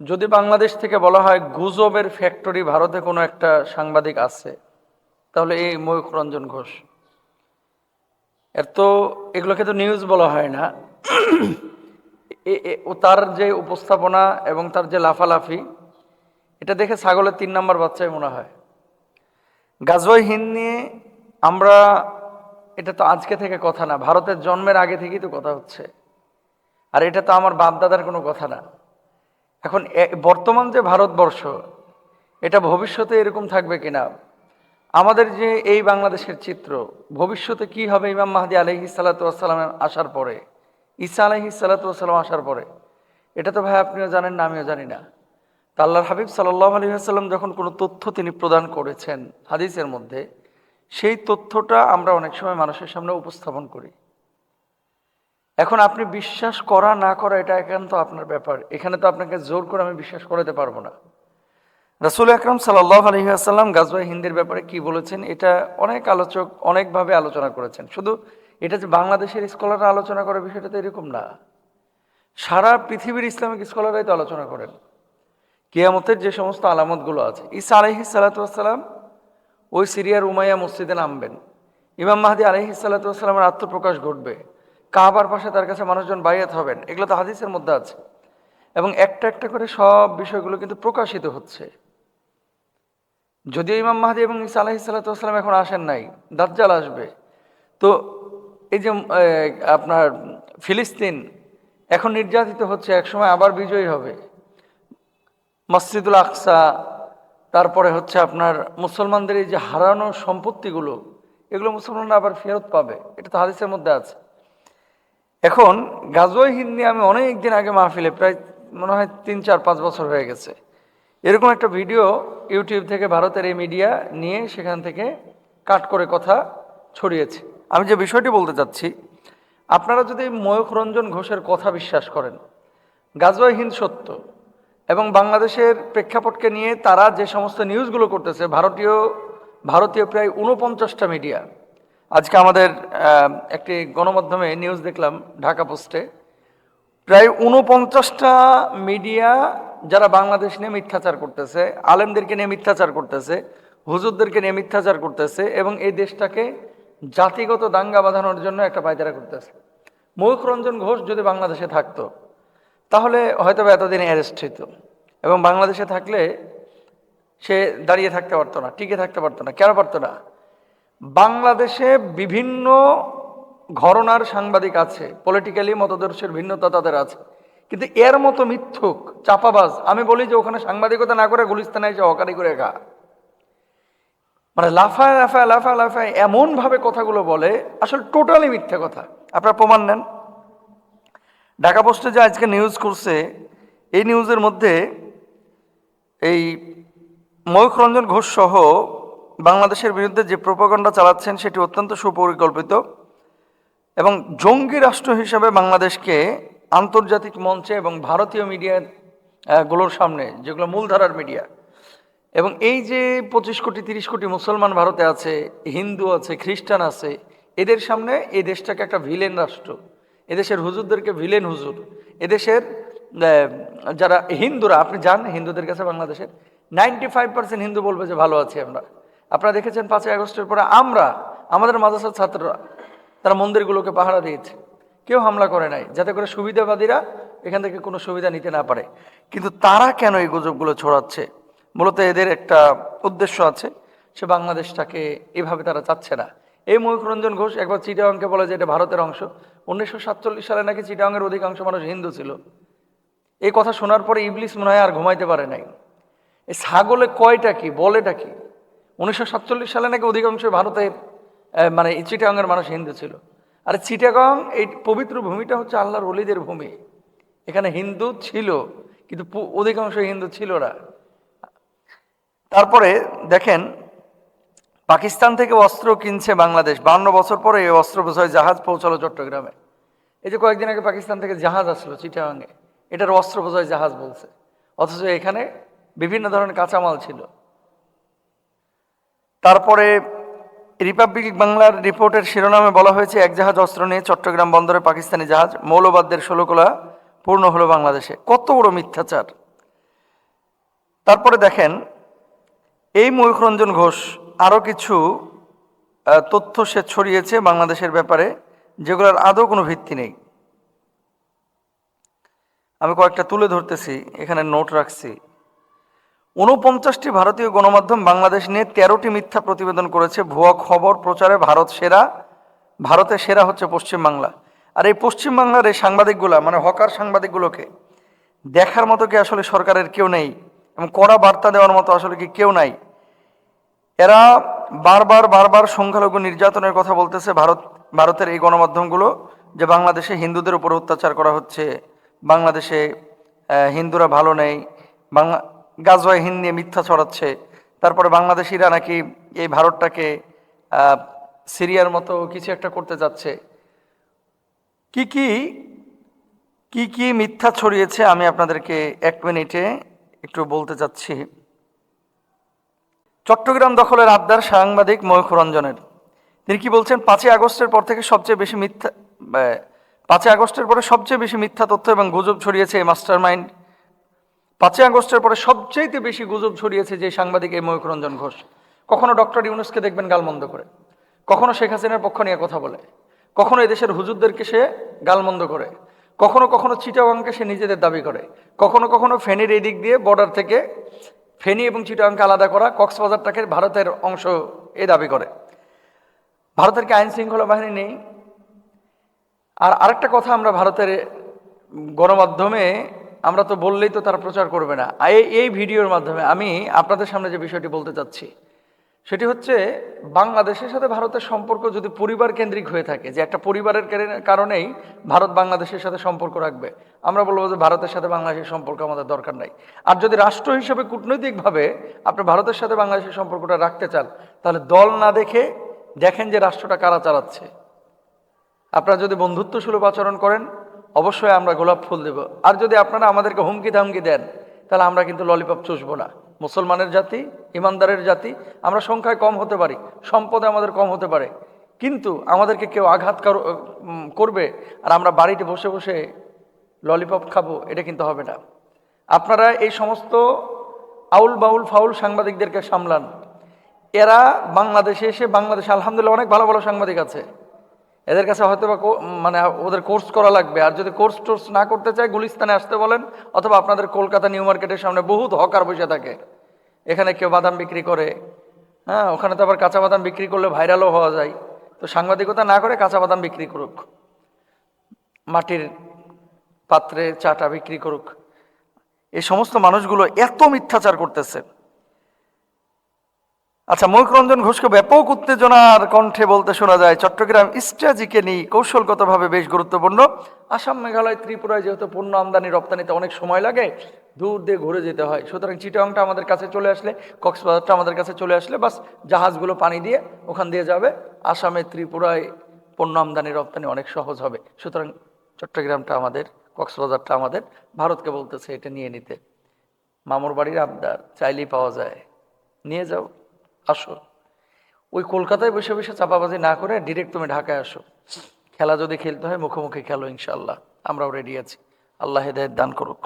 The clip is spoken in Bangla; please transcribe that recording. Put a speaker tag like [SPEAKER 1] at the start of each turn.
[SPEAKER 1] যদি বাংলাদেশ থেকে বলা হয় গুজবের ফ্যাক্টরি ভারতে কোনো একটা সাংবাদিক আছে, তাহলে এই ময়ূখ রঞ্জন ঘোষ। এর তো এগুলোকে তো নিউজ বলা হয় না। ও তার যে উপস্থাপনা এবং তার যে লাফালাফি, এটা দেখে ছাগলের তিন নম্বর বাচ্চাই মনে হয়। গাজওয়াই হিন্দ নিয়ে আমরা, এটা তো আজকে থেকে কথা না, ভারতের জন্মের আগে থেকেই তো কথা হচ্ছে। আর এটা তো আমার বাপদাদার কোনো কথা না। এখন বর্তমান যে ভারতবর্ষ, এটা ভবিষ্যতে এরকম থাকবে কিনা? আমাদের যে এই বাংলাদেশের চিত্র, ভবিষ্যতে কি হবে ইমাম মাহাদি আলহি সাল্লাতাম আসার পরে? ঈসা আলহি সাল্লাতাম আসার পরে? এটা তো ভাই আপনিও জানেন না, আমিও জানি না। তা আল্লাহর হাবিব সাল্লাহ আলী আসাল্লাম যখন কোনো তথ্য তিনি প্রদান করেছেন হাদিসের মধ্যে, সেই তথ্যটা আমরা অনেক সময় মানুষের সামনে উপস্থাপন করি। এখন আপনি বিশ্বাস করা না করা, এটা একান্ত আপনার ব্যাপার। এখানে তো আপনাকে জোর করে আমি বিশ্বাস করাতে পারব না। রাসুল আকরম সাল্লাহ আলহিহাসাল্লাম গাজওয়াই হিন্দির ব্যাপারে কি বলেছেন, এটা অনেক আলোচক, অনেকভাবে আলোচনা করেছেন। শুধু এটা যে বাংলাদেশের স্কলাররা আলোচনা করে বিষয়টা তো এরকম না। সারা পৃথিবীর ইসলামিক স্কলাররাই তো আলোচনা করেন। কেয়ামতের যে সমস্ত আলামতগুলো আছে। ঈসা আলহি সাল্লাতাম ওই সিরিয়ার উমাইয়া মসজিদে নামবেন। ইমাম মাহাদি আলহি সাল্লাতামের আত্মপ্রকাশ ঘটবে। কাবার পাশে তার কাছে মানুষজন বাইয়াত হবেন, এগুলো তো হাদিসের মধ্যে আছে। এবং একটা একটা করে সব বিষয়গুলো কিন্তু প্রকাশিত হচ্ছে। যদিও ইমাম মাহাদি এবং ইসা আলাহি সাল্লাতাম এখন আসেন নাই, দাজ্জাল আসবে। তো এই যে আপনার ফিলিস্তিন এখন নির্যাতিত হচ্ছে, একসময় আবার বিজয়ী হবে। মসজিদুল আকসা, তারপরে হচ্ছে আপনার মুসলমানদের এই যে হারানো সম্পত্তিগুলো, এগুলো মুসলমানরা আবার ফেরত পাবে, এটা তো হাদিসের মধ্যে আছে। এখন গাজওয়াই হিন্দ আমি অনেক দিন আগে মাহফিলে, প্রায় মনে হয় তিন, চার, পাঁচ বছর হয়ে গেছে। এরকম একটা ভিডিও ইউটিউব থেকে, ভারতের এই মিডিয়া নিয়ে সেখান থেকে কাট করে কথা ছড়িয়েছে। আমি যে বিষয়টি বলতে চাচ্ছি, আপনারা যদি ময়ূখ রঞ্জন ঘোষের কথা বিশ্বাস করেন গাজওয়াই হিন্দ সত্য এবং বাংলাদেশের প্রেক্ষাপটকে নিয়ে তারা যে সমস্ত নিউজগুলো করতেছে, ভারতীয় ভারতীয় প্রায় ঊনপঞ্চাশটা মিডিয়া আজকে আমাদের একটি গণমাধ্যমে নিউজ দেখলাম ঢাকা পোস্টে। প্রায় উনপঞ্চাশটা মিডিয়া যারা বাংলাদেশ নিয়ে মিথ্যাচার করতেছে, আলেমদেরকে নিয়ে মিথ্যাচার করতেছে, হুজুরদেরকে নিয়ে মিথ্যাচার করতেছে এবং এই দেশটাকে জাতিগত দাঙ্গা বাঁধানোর জন্য একটা পায়তারা করতেছে। ময়ূখ রঞ্জন ঘোষ যদি বাংলাদেশে থাকতো, তাহলে হয়তো এতদিন অ্যারেস্ট হইতো এবং বাংলাদেশে থাকলে সে দাঁড়িয়ে থাকতে পারতো না, টিকে থাকতে পারতো না, কেন পারতো না? বাংলাদেশে বিভিন্ন ঘরনার সাংবাদিক আছে পলিটিক্যালি মতদর্শের ভিন্নতা তাদের আছে, কিন্তু এর মতো মিথ্যুক, চাপাবাজ, আমি বলি যে ওখানে সাংবাদিকতা না করে গুলিস্তানে এসে হকারি করে খা। মানে লাফায় লাফায় লাফায় লাফায় এমনভাবে কথাগুলো বলে, আসলে টোটালি মিথ্যে কথা। আপনারা প্রমাণ নেন। ঢাকা পোস্টে যে আজকে নিউজ করছে, এই নিউজের মধ্যে এই ময়ূখ রঞ্জন ঘোষ সহ বাংলাদেশের বিরুদ্ধে যে প্রোপাগণ্ডা চালাচ্ছেন সেটি অত্যন্ত সুপরিকল্পিত এবং জঙ্গি রাষ্ট্র হিসাবে বাংলাদেশকে আন্তর্জাতিক মঞ্চে এবং ভারতীয় মিডিয়া গুলোর সামনে, যেগুলো মূলধারার মিডিয়া, এবং এই যে পঁচিশ কোটি, তিরিশ কোটি মুসলমান ভারতে আছে, হিন্দু আছে, খ্রিস্টান আছে, এদের সামনে এই দেশটাকে একটা ভিলেন রাষ্ট্র। এদেশের হুজুরদেরকে ভিলেন হুজুর। এদেশের যারা হিন্দুরা, আপনি যান হিন্দুদের কাছে বাংলাদেশের নাইনটি ফাইভ পার্সেন্ট হিন্দু বলবে যে ভালো আছি আমরা। আপনারা দেখেছেন পাঁচই আগস্টের পরে আমরা, আমাদের মাদ্রাসার ছাত্ররা, তারা মন্দিরগুলোকে পাহারা দিয়েছে। কেউ হামলা করে নাই, যাতে করে সুবিধাবাদীরা এখান থেকে কোনো সুবিধা নিতে না পারে। কিন্তু তারা কেন এই গুজবগুলো ছড়াচ্ছে? মূলত এদের একটা উদ্দেশ্য আছে, সে বাংলাদেশটাকে এভাবে তারা চাচ্ছে না। এই ময়ূখ রঞ্জন ঘোষ একবার চিটাগাংকে বলে যে এটা ভারতের অংশ। উনিশশো সাতচল্লিশ সালে নাকি চিটাগাংয়ের অধিকাংশ মানুষ হিন্দু ছিল। এই কথা শোনার পরে ইবলিস মনে হয় আর ঘুমাইতে পারে নাই। এই ছাগলে কয়টা কি, বলেটা কি? উনিশশো সাতচল্লিশ সালে নাকি অধিকাংশ ভারতের মানে চিটাগাংয়ের মানুষ হিন্দু ছিল। আর চিটাগাং, এই পবিত্র ভূমিটা হচ্ছে আল্লাহর অলিদের ভূমি। এখানে হিন্দু ছিল, কিন্তু অধিকাংশ হিন্দু ছিল না। তারপরে দেখেন, পাকিস্তান থেকে অস্ত্র কিনছে বাংলাদেশ। বান্ন বছর পরে এই অস্ত্র বোঝায় জাহাজ পৌঁছালো চট্টগ্রামে। এই যে কয়েকদিন আগে পাকিস্তান থেকে জাহাজ আসলো চিটাগাঙে এটার অস্ত্র বোঝায় জাহাজ বলছে। অথচ এখানে বিভিন্ন ধরনের কাঁচামাল ছিল। তারপরে রিপাবলিক বাংলার রিপোর্টের শিরোনামে বলা হয়েছে, এক জাহাজ অস্ত্র নিয়ে চট্টগ্রাম বন্দরে পাকিস্তানি জাহাজ মৌলবাদদের ষোলকোলা পূর্ণ হলো বাংলাদেশে। কত বড় মিথ্যাচার। তারপরে দেখেন, এই ময়ূখরঞ্জন ঘোষ আরও কিছু তথ্য সে ছড়িয়েছে বাংলাদেশের ব্যাপারে, যেগুলোর আদৌ কোনো ভিত্তি নেই। আমি কয়েকটা তুলে ধরতেছি, এখানে নোট রাখছি। ঊনপঞ্চাশটি ভারতীয় গণমাধ্যম বাংলাদেশ নিয়ে তেরোটি মিথ্যা প্রতিবেদন করেছে। ভুয়া খবর, প্রচারে ভারত সেরা। ভারতে সেরা হচ্ছে পশ্চিমবাংলা। আর এই পশ্চিমবাংলার এই সাংবাদিকগুলা মানে হকার সাংবাদিকগুলোকে দেখার মতো কি আসলে সরকারের কেউ নেই? এবং কড়া বার্তা দেওয়ার মতো আসলে কি কেউ নাই? এরা বারবার বারবার সংখ্যালঘু নির্যাতনের কথা বলতেছে ভারত, ভারতের এই গণমাধ্যমগুলো, যে বাংলাদেশে হিন্দুদের উপর অত্যাচার করা হচ্ছে, বাংলাদেশে হিন্দুরা ভালো নেই, বাংলা গাজওয়াই হিন্দ নিয়ে মিথ্যা ছড়াচ্ছে। তারপরে বাংলাদেশিরা নাকি এই ভারতটাকে সিরিয়ার মতো কিছু একটা করতে যাচ্ছে। কি কি কি কি মিথ্যা ছড়িয়েছে আমি আপনাদেরকে এক মিনিটে একটু বলতে চাচ্ছি চট্টগ্রাম দখলের আবদার সাংবাদিক ময়ূখ রঞ্জনের তিনি কি বলছেন, পাঁচই আগস্টের পর থেকে সবচেয়ে বেশি মিথ্যা পাঁচই আগস্টের পরে সবচেয়ে বেশি মিথ্যা তথ্য এবং গুজব ছড়িয়েছে এই মাস্টার মাইন্ড পাঁচই আগস্টের পরে সবচেয়ে বেশি গুজব ছড়িয়েছে যে সাংবাদিক এই ময়ূখ রঞ্জন ঘোষ। কখনো ডক্টর ইউনুসকে দেখবেন গালমন্দ করে, কখনো শেখ হাসিনার পক্ষ নিয়ে কথা বলে, কখনো এদেশের হুজুরদেরকে সে গালমন্দ করে, কখনো কখনো চিটাগাংকে সে নিজেদের দাবি করে, কখনো কখনো ফেনীর এই দিক দিয়ে বর্ডার থেকে ফেনী এবং চিটাগাংকে আলাদা করা কক্সবাজারটাকে ভারতের অংশ এ দাবি করে। ভারতের কি আইন শৃঙ্খলা বাহিনী নেই? আর আরেকটা কথা আমরা ভারতের গণমাধ্যমে আমরা তো বললেই তো তারা প্রচার করবে না। এই ভিডিওর মাধ্যমে আমি আপনাদের সামনে যে বিষয়টি বলতে চাচ্ছি, সেটি হচ্ছে বাংলাদেশের সাথে ভারতের সম্পর্ক যদি পরিবার কেন্দ্রিক হয়ে থাকে, যে একটা পরিবারের কারণেই ভারত বাংলাদেশের সাথে সম্পর্ক রাখবে। আমরা বলব যে ভারতের সাথে বাংলাদেশের সম্পর্ক আমাদের দরকার নাই। আর যদি রাষ্ট্র হিসেবে কূটনৈতিকভাবে আপনি ভারতের সাথে বাংলাদেশের সম্পর্কটা রাখতে চান, তাহলে দল না দেখে দেখেন যে রাষ্ট্রটা কারা চালাচ্ছে। আপনারা যদি বন্ধুত্ব সুলভ আচরণ করেন অবশ্যই আমরা গোলাপ ফুল দেব। আর যদি আপনারা আমাদেরকে হুমকি ধামকি দেন, তাহলে আমরা কিন্তু ললিপপ চুষবো না। মুসলমানের জাতি, ইমানদারের জাতি, আমরা সংখ্যায় কম হতে পারি, সম্পদে আমাদের কম হতে পারে। কিন্তু আমাদেরকে কেউ আঘাত কারো- করবে, আর আমরা বাড়িতে বসে বসে ললিপপ খাব, এটা কিন্তু হবে না। আপনারা এই সমস্ত আউল বাউল ফাউল সাংবাদিকদেরকে সামলান। এরা বাংলাদেশে এসে বাংলাদেশে আলহামদুলিল্লাহ অনেক ভালো ভালো সাংবাদিক আছে। এদের কাছে হয়তো বা মানে ওদের কোর্স করা লাগবে। আর যদি কোর্স টোর্স না করতে চায়, গুলিস্তানে আসতে বলেন, অথবা আপনাদের কলকাতা নিউ মার্কেটের সামনে বহুত হকার বসে থাকে। এখানে কেউ বাদাম বিক্রি করে। হ্যাঁ ওখানে তো আবার কাঁচা বাদাম বিক্রি করলে ভাইরালও হওয়া যায়। তো সাংবাদিকতা না করে কাঁচা বাদাম বিক্রি করুক। মাটির পাত্রে চাটা বিক্রি করুক। এই সমস্ত মানুষগুলো এত মিথ্যাচার করতেছে। আচ্ছা ময়ূকরঞ্জন ঘোষকে ব্যাপক উত্তেজনার কণ্ঠে বলতে শোনা যায়, চট্টগ্রাম স্ট্র্যাজিকে নিয়ে কৌশলগতভাবে বেশ গুরুত্বপূর্ণ। আসাম, মেঘালয়, ত্রিপুরায় যেহেতু পণ্য আমদানি রপ্তানিতে অনেক সময় লাগে, দূর দিয়ে ঘুরে যেতে হয়। সুতরাং চিটাংটা আমাদের কাছে চলে আসলে, কক্সবাজারটা আমাদের কাছে চলে আসলে, বাস জাহাজগুলো পানি দিয়ে ওখান দিয়ে যাবে। আসামে, ত্রিপুরায় পণ্য আমদানি রপ্তানি অনেক সহজ হবে। সুতরাং চট্টগ্রামটা আমাদের, কক্সবাজারটা আমাদের, ভারতকে বলতেছে এটা নিয়ে নিতে। মামুর বাড়ির আবদার, চাইলেই পাওয়া যায়। নিয়ে যাও। আসো। ওই কলকাতায় বসে বসে চাপাবাজি না করে ডিরেক্ট তুমি ঢাকায় আসো। খেলা যদি খেলতে হয় মুখোমুখি খেলো ইনশাল্লাহ আমরাও রেডি আছি। আল্লাহ হেদায়ত দান করুক।